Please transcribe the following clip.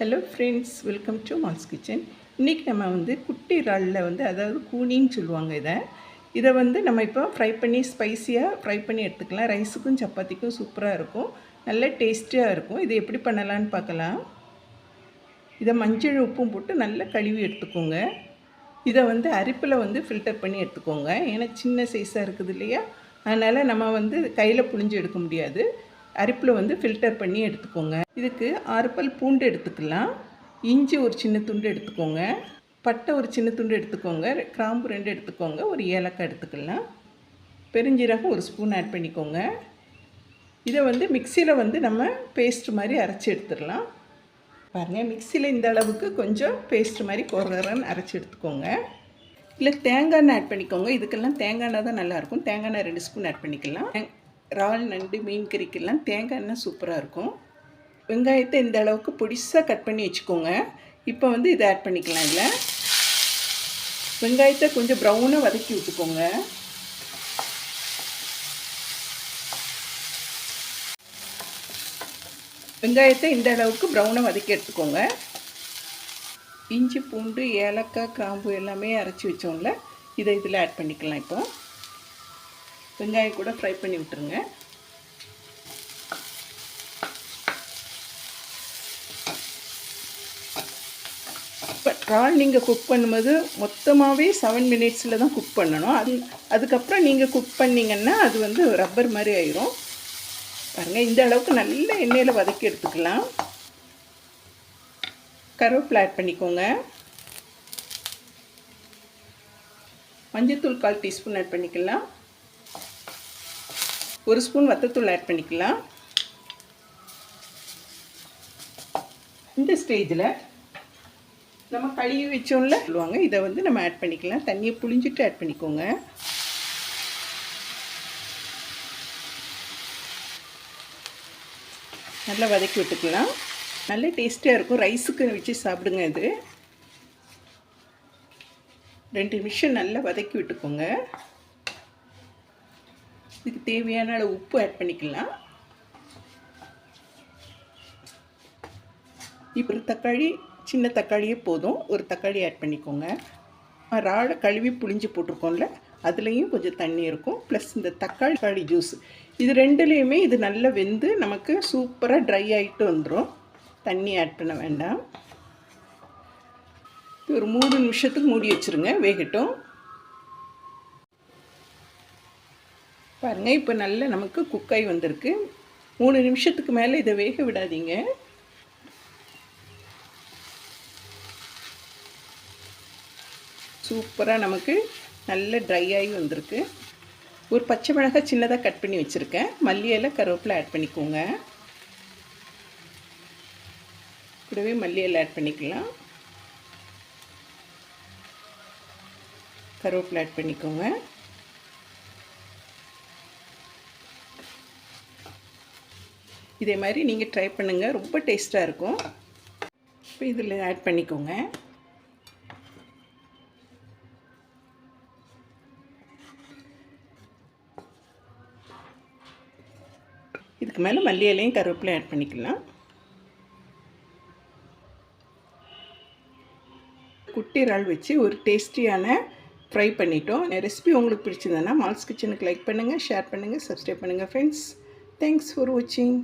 Hello friends welcome to Mal's kitchen இன்றைக்கி நம்ம வந்து குட்டி இறாலில் வந்து அதாவது கூனின்னு சொல்லுவாங்க இதை. இதை வந்து நம்ம இப்போ ஃப்ரை பண்ணி ஸ்பைசியாக ஃப்ரை பண்ணி எடுத்துக்கலாம். ரைஸுக்கும் சப்பாத்திக்கும் சூப்பராக இருக்கும். நல்ல டேஸ்டியாக இருக்கும். இது எப்படி பண்ணலான்னு பார்க்கலாம். இதை மஞ்சள் உப்பும் போட்டு நல்லா கழுவி எடுத்துக்கோங்க. இதை வந்து அரிப்பில் வந்து ஃபில்டர் பண்ணி எடுத்துக்கோங்க. ஏன்னா சின்ன சைஸாக இருக்குது இல்லையா? அதனால் நம்ம வந்து கையில் புழிஞ்சு எடுக்க முடியாது. அரிப்பில் வந்து ஃபில்டர் பண்ணி எடுத்துக்கோங்க. இதுக்கு ஆறு பல் பூண்டு எடுத்துக்கலாம். இஞ்சி ஒரு சின்ன துண்டு எடுத்துக்கோங்க. பட்டை ஒரு சின்ன துண்டு எடுத்துக்கோங்க. கிராம்பு ரெண்டு எடுத்துக்கோங்க. ஒரு ஏலக்காய் எடுத்துக்கலாம். பெருஞ்சீரகம் ஒரு ஸ்பூன் ஆட் பண்ணிக்கோங்க. இதை வந்து மிக்சியில் வந்து நம்ம பேஸ்ட் மாதிரி அரைச்சி எடுத்துடலாம். பாருங்கள் மிக்சியில் இந்த அளவுக்கு கொஞ்சம் பேஸ்ட் மாதிரி குறன்னு அரைச்சி எடுத்துக்கோங்க. இல்லை தேங்காய் எண்ணெய் ஆட் பண்ணிக்கோங்க. இதுக்கெல்லாம் தேங்காய் எண்ணெய் தான் நல்லாயிருக்கும் தேங்காய் எண்ணெய் ரெண்டு ஸ்பூன் ஆட் பண்ணிக்கலாம். இறால் நண்டு மீன் கறிக்கெல்லாம் தேங்காய் எண்ணெய் சூப்பராக இருக்கும். வெங்காயத்தை இந்த அளவுக்கு பொடிசாக கட் பண்ணி வச்சுக்கோங்க. இப்போ வந்து இதை ஆட் பண்ணிக்கலாம் இதில். வெங்காயத்தை கொஞ்சம் ப்ரௌனாக வதக்கி விட்டுக்கோங்க. வெங்காயத்தை இந்த அளவுக்கு ப்ரௌனாக வதக்கி எடுத்துக்கோங்க. இஞ்சி பூண்டு ஏலக்காய் கிராம்பு எல்லாமே அரைச்சி வச்சோம்ல இதை இதில் ஆட் பண்ணிக்கலாம் இப்போ. வெங்காயம் கூட ஃப்ரை பண்ணி விட்டுருங்க. இப்போ இறால் நீங்கள் குக் பண்ணும்போது மொத்தமாகவே செவன் மினிட்ஸில் தான் குக் பண்ணணும். அது அதுக்கப்புறம் நீங்கள் குக் பண்ணிங்கன்னா அது வந்து ரப்பர் மாதிரி ஆயிரும். பாருங்கள் இந்த அளவுக்கு நல்ல எண்ணெயில் வதக்கி எடுத்துக்கலாம். கருவேப்பிலை ஆட் பண்ணிக்கோங்க. மஞ்சத்தூள் கால் டீஸ்பூன் ஆட் பண்ணிக்கலாம். ஒரு ஸ்பூன் வத்தத்தூள் ஆட் பண்ணிக்கலாம். இந்த ஸ்டேஜில் நம்ம கழுவி வச்சோம்ல சொல்லுவாங்க. இதை வந்து நம்ம ஆட் பண்ணிக்கலாம். தண்ணியை புளிஞ்சிட்டு ஆட் பண்ணிக்கோங்க. நல்லா வதக்கி விட்டுக்கலாம். நல்ல டேஸ்டியாக இருக்கும். ரைஸுக்கு வச்சு சாப்பிடுங்க இது. ரெண்டு நிமிஷம் நல்லா வதக்கி விட்டுக்கோங்க. இதுக்கு தேவையான அளவு உப்பு ஆட் பண்ணிக்கலாம். இப்போ ஒரு தக்காளி சின்ன தக்காளியே போதும். ஒரு தக்காளி ஆட் பண்ணிக்கோங்க. ராடை கழுவி புளிஞ்சு போட்டிருக்கோம்ல அதுலேயும் கொஞ்சம் தண்ணி இருக்கும். ப்ளஸ் இந்த தக்காளி தக்காளி ஜூஸ் இது ரெண்டுலேயுமே இது நல்லா வெந்து நமக்கு சூப்பராக ட்ரை ஆகிட்டு வந்துடும் தண்ணி ஆட் பண்ண வேண்டாம். ஒரு மூணு நிமிஷத்துக்கு மூடி வச்சுருங்க வேகட்டும். பாருங்கள் இப்போ நல்ல நமக்கு குக்காய் வந்திருக்கு. மூணு நிமிஷத்துக்கு மேலே இதை வேக விடாதீங்க. சூப்பராக நமக்கு நல்ல ட்ரை ஆகி வந்திருக்கு. ஒரு பச்சை மிளகாய் சின்னதாக கட் பண்ணி வச்சுருக்கேன். மல்லியில் கருவேப்பிலை ஆட் பண்ணிக்கோங்க. கூடவே மல்லியில் ஆட் பண்ணிக்கலாம். கருவேப்பிலை ஆட் பண்ணிக்கோங்க. இதே மாதிரி நீங்கள் ட்ரை பண்ணுங்கள் ரொம்ப டேஸ்ட்டாக இருக்கும். இப்போ இதில் ஆட் பண்ணிக்கோங்க. இதுக்கு மேலே மல்லி இலையும் கருவேப்பிலையும் ஆட் பண்ணிக்கலாம். குட்டி இறால் வச்சு ஒரு டேஸ்டியான ஃப்ரை பண்ணிட்டோம். ரெசிபி உங்களுக்கு பிடிச்சிருந்தேன்னா மால்ஸ் கிச்சனுக்கு லைக் பண்ணுங்கள் ஷேர் பண்ணுங்கள் சப்ஸ்கிரைப் பண்ணுங்கள் ஃப்ரெண்ட்ஸ் தேங்க்ஸ் ஃபார் வாட்சிங்